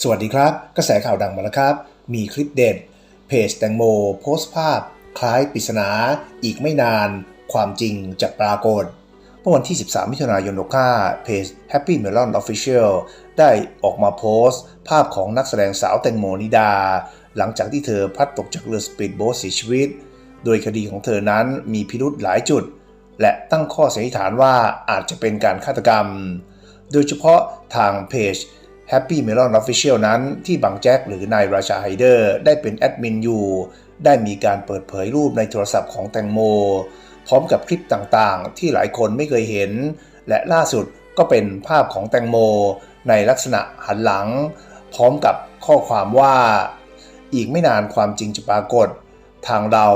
สวัสดีครับ กระแสข่าวดังมาแล้วครับ มีคลิปเด็ด เพจแตงโม โพสต์ภาพ คล้ายปริศนา อีกไม่นาน ความจริงจะปรากฏเมื่อวันที่ 13 มิถุนายน65เพจ Happy Melon Official ได้ออกมาโพสต์ ภาพของนักแสดงสาวแตงโมนิดา หลังจากที่เธอพลัดตกจากเรือสปีดโบ๊ทเสียชีวิต โดยคดีของเธอนั้นมีพิรุธหลายจุด และตั้งข้อสันนิษฐานว่าอาจจะเป็นการฆาตกรรม โดยเฉพาะทางเพจ Happy Melon Official นั้นที่บังแจ็คหรือนายราชาไฮเดอร์ได้เป็นแอดมินอยู่ ได้มีการเปิดเผยรูปในโทรศัพท์ของแตงโม พร้อมกับคลิปต่างๆ ที่หลายคนไม่เคยเห็น และล่าสุดก็เป็นภาพของแตงโม ในลักษณะหันหลัง พร้อมกับข้อความว่า อีกไม่นานความจริงจะปรากฏ ทางเรา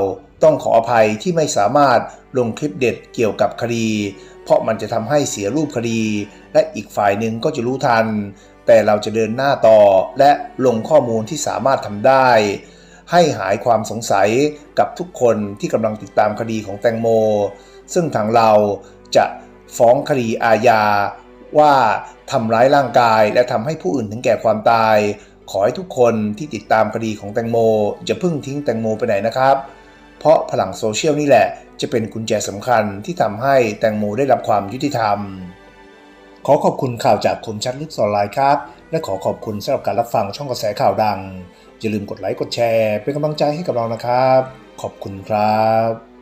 ต้องขออภัยที่ไม่สามารถลงคลิปเด็ดเกี่ยวกับคดี เพราะมันจะทำให้เสียรูปคดี และอีกฝ่ายหนึ่งก็จะรู้ทัน แต่เราจะเดินหน้าต่อ และลงข้อมูลที่สามารถทำได้ ให้หายความสงสัยกับทุกคนที่กำลังติดตามคดีของแตงโม ซึ่งทางเราจะฟ้องคดีอาญาว่าทำร้ายร่างกาย และทำให้ผู้อื่นถึงแก่ความตาย ขอให้ทุกคนที่ติดตามคดีของแตงโมจะพึ่งทิ้งแตงโมไปไหนนะครับ เพราะพลังโซเชียลนี่แหละจะเป็นกุญแจสำคัญที่ทำให้แตงโมได้รับความยุติธรรม ขอขอบคุณข่าวจากคมชัดลึกออนไลน์ครับ และขอขอบคุณสำหรับการรับฟังช่องกระแสข่าวดัง อย่าลืมกดไลค์กดแชร์ เป็นกำลังใจให้กับเรานะครับ ขอบคุณครับ